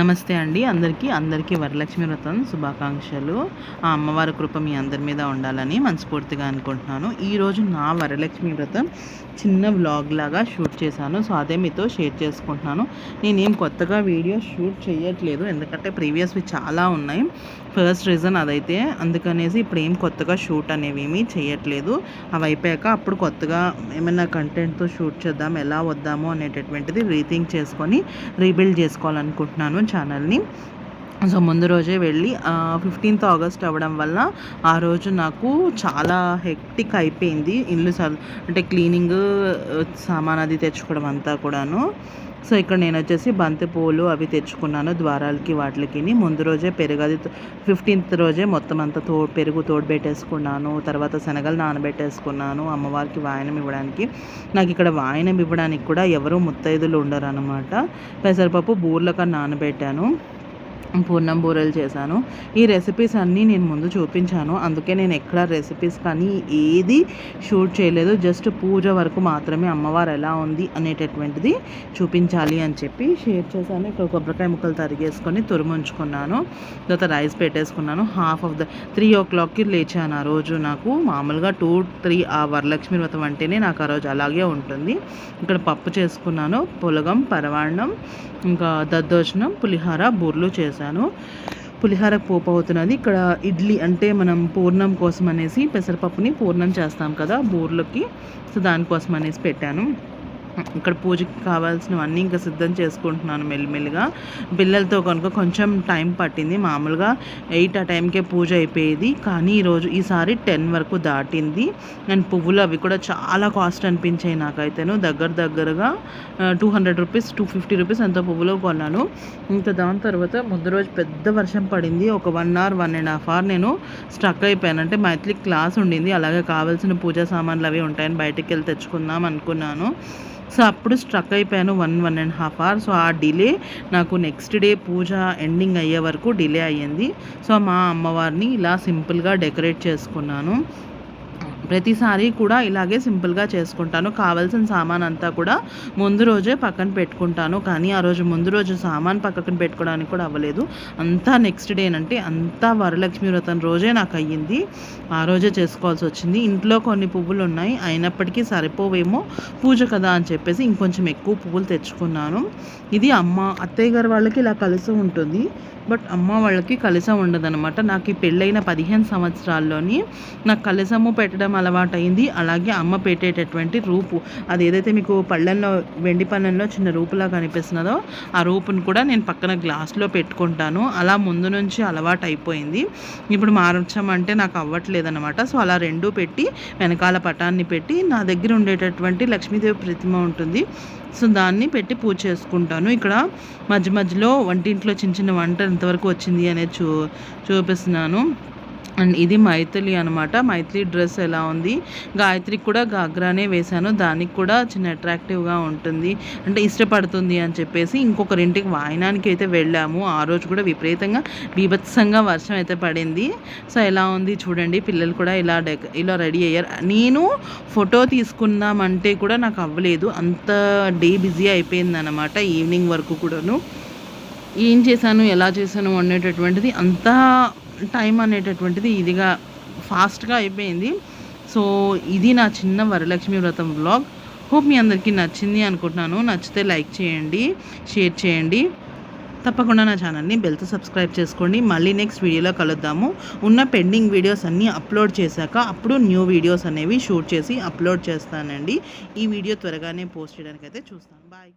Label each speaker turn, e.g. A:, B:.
A: నమస్తే అండి. అందరికీ అందరికీ వరలక్ష్మి వ్రతం శుభాకాంక్షలు. ఆ అమ్మవారి కృప మీ అందరి మీద ఉండాలని మనస్ఫూర్తిగా అనుకుంటున్నాను. ఈరోజు నా వరలక్ష్మి వ్రతం చిన్న వ్లాగ్ లాగా షూట్ చేశాను. సో అదే మీతో షేర్ చేసుకుంటున్నాను. నేనేం కొత్తగా వీడియో షూట్ చేయట్లేదు. ఎందుకంటే ప్రీవియస్వి చాలా ఉన్నాయి. ఫస్ట్ రీజన్ అదైతే అందుకనేసి ఇప్పుడు ఏం కొత్తగా షూట్ అనేవి ఏమీ చేయట్లేదు. అవి అయిపోయాక అప్పుడు కొత్తగా ఏమైనా కంటెంట్తో షూట్ చేద్దాం ఎలా వద్దాము అనేటటువంటిది రీథింక్ చేసుకొని రీబిల్డ్ చేసుకోవాలనుకుంటున్నాను. ఛానల్ని సో ముందు రోజే వెళ్ళి ఫిఫ్టీన్త్ ఆగస్ట్ అవ్వడం వల్ల ఆ రోజు నాకు చాలా హెక్టిక్ అయిపోయింది. ఇల్లు అంటే క్లీనింగ్ సామాన్ అది తెచ్చుకోవడం అంతా కూడాను. సో ఇక్కడ నేను వచ్చేసి బంతి పూలు అవి తెచ్చుకున్నాను ద్వారాలకి వాటికి ముందు రోజే పెరుగు అది ఫిఫ్టీన్త్ రోజే మొత్తం అంతా తో పెరుగు తోడు పెట్టేసుకున్నాను. తర్వాత శనగలు నానబెట్టేసుకున్నాను అమ్మవారికి వాయనం ఇవ్వడానికి. నాకు ఇక్కడ వాయనం ఇవ్వడానికి కూడా ఎవరు ముత్తైదులు ఉండరు అనమాట పెసరపప్పు బూర్లక నానబెట్టాను. పూర్ణం బూరెలు చేశాను. ఈ రెసిపీస్ అన్నీ నేను ముందు చూపించాను. అందుకే నేను ఎక్కడ రెసిపీస్ కానీ ఏది షూట్ చేయలేదు. జస్ట్ పూజ వరకు మాత్రమే అమ్మవారు ఎలా ఉంది అనేటటువంటిది చూపించాలి అని చెప్పి షేర్ చేశాను. ఇక్కడ కొబ్బరికాయ ముక్కలు తరిగేసుకొని తురుముంచుకున్నాను తర్వాత రైస్ పెట్టేసుకున్నాను. Half of the three o క్లాక్కి లేచాను ఆ రోజు నాకు. మామూలుగా టూ త్రీ ఆ వరలక్ష్మి వ్రతం అంటేనే నాకు ఆ రోజు అలాగే ఉంటుంది. ఇక్కడ పప్పు చేసుకున్నాను. పులగం పరవాణం ఇంకా దద్దోజనం పులిహార బూర్లు చేసుకున్నాను చేశాను. పులిహార పోపు అవుతున్నది. ఇక్కడ ఇడ్లీ అంటే మనం పూర్ణం కోసం అనేసి పెసరపప్పుని పూర్ణం చేస్తాం కదా బూర్లకి. సో దానికోసం అనేసి పెట్టాను. ఇక్కడ పూజకి కావాల్సినవన్నీ ఇంకా సిద్ధం చేసుకుంటున్నాను మెల్లిమెల్లిగా. పిల్లలతో కనుక కొంచెం టైం పట్టింది. మామూలుగా ఎయిట్ ఆ టైంకే పూజ అయిపోయేది. కానీ ఈరోజు ఈసారి టెన్ వరకు దాటింది. అండ్ పువ్వులు అవి కూడా చాలా కాస్ట్ అనిపించాయి నాకైతేను. దగ్గర దగ్గరగా two hundred rupees two fifty rupees ఎంతో పువ్వులు కొన్నాను. ఇంకా దాని తర్వాత ముందు రోజు పెద్ద వర్షం పడింది. ఒక one hour one and half hour నేను స్ట్రక్ అయిపోయాను. అంటే మైత్లీ క్లాస్ ఉండింది. అలాగే కావాల్సిన పూజా సామాన్లు అవి ఉంటాయని బయటకు వెళ్ళి తెచ్చుకుందాం అనుకున్నాను. సో అప్పుడు స్ట్రక్ అయిపోయాను one one and half hour. So ఆ డిలే నాకు నెక్స్ట్ డే పూజ ఎండింగ్ అయ్యే వరకు డిలే అయ్యింది. సో మా అమ్మవారిని ఇలా సింపుల్గా డెకరేట్ చేసుకున్నాను. ప్రతిసారి కూడా ఇలాగే సింపుల్గా చేసుకుంటాను. కావాల్సిన సామాన్ అంతా కూడా ముందు రోజే పక్కన పెట్టుకుంటాను. కానీ ఆ రోజు ముందు రోజు సామాన్ పక్కన పెట్టుకోవడానికి కూడా అవ్వలేదు. అంతా నెక్స్ట్ డే అంటే అంతా వరలక్ష్మి వ్రతం రోజే నాకు అయ్యింది. ఆ రోజే చేసుకోవాల్సి వచ్చింది. ఇంట్లో కొన్ని పువ్వులు ఉన్నాయి. అయినప్పటికీ సరిపోవేమో పూజ కదా అని చెప్పేసి ఇంకొంచెం ఎక్కువ పువ్వులు తెచ్చుకున్నాను. ఇది అమ్మ అత్తయ్య గారు వాళ్ళకి ఇలా కలిసి ఉంటుంది. బట్ అమ్మ వాళ్ళకి కలిసం ఉండదనమాట నాకు ఈ పెళ్ళైన పదిహేను సంవత్సరాల్లోని నాకు కలిసము పెట్టడం అలవాటైంది. అలాగే అమ్మ పెట్టేటటువంటి రూపు. అది ఏదైతే మీకు పళ్ళల్లో వెండి పళ్ళల్లో చిన్న రూపులా కనిపిస్తున్నదో ఆ రూపును కూడా నేను పక్కన గ్లాస్లో పెట్టుకుంటాను. అలా ముందు నుంచి అలవాటు అయిపోయింది ఇప్పుడు మార్చమంటే నాకు అవ్వట్లేదు అనమాట సో అలా రెండు పెట్టి వెనకాల పటాన్ని పెట్టి నా దగ్గర ఉండేటటువంటి లక్ష్మీదేవి ప్రతిమ ఉంటుంది. సో దాన్ని పెట్టి పూజ చేసుకుంటాను. ఇక్కడ మధ్య మధ్యలో వంటింట్లో చిన్న చిన్న వంట ఎంతవరకు వచ్చింది అనేది చూ చూపిస్తున్నాను. అండ్ ఇది మైథిలి అనమాట మైథిలి డ్రెస్ ఎలా ఉంది? గాయత్రికి కూడా గాగ్రానే వేశాను. దానికి కూడా చిన్న అట్రాక్టివ్గా ఉంటుంది. అంటే ఇష్టపడుతుంది అని చెప్పేసి ఇంకొకరింటికి వాయనానికి అయితే వెళ్ళాము. ఆ రోజు కూడా విపరీతంగా బీభత్సంగా వర్షం అయితే పడింది. సో ఎలా ఉంది చూడండి. పిల్లలు కూడా ఇలా డెక ఇలా రెడీ అయ్యారు. నేను ఫోటో తీసుకుందామంటే కూడా నాకు అవ్వలేదు. అంత డే బిజీ అయిపోయింది అనమాట ఈవినింగ్ వరకు కూడాను. ఏం చేశాను? ఎలా చేశాను? అనేటటువంటిది అంతా టైం అనేటటువంటిది ఇదిగా ఫాస్ట్గా అయిపోయింది. సో ఇది నా చిన్న వరలక్ష్మి వ్రతం బ్లాగ్ హోప్ మీ అందరికీ నచ్చింది అనుకుంటున్నాను. నచ్చితే లైక్ చేయండి షేర్ చేయండి. తప్పకుండా నా ఛానల్ని బెల్తో సబ్స్క్రైబ్ చేసుకోండి. మళ్ళీ నెక్స్ట్ వీడియోలో కలుద్దాము. ఉన్న పెండింగ్ వీడియోస్ అన్నీ అప్లోడ్ చేశాక అప్పుడు న్యూ వీడియోస్ అనేవి షూట్ చేసి అప్లోడ్ చేస్తానండి. ఈ వీడియో త్వరగానే పోస్ట్ చేయడానికి అయితే చూస్తాను. బాయ్.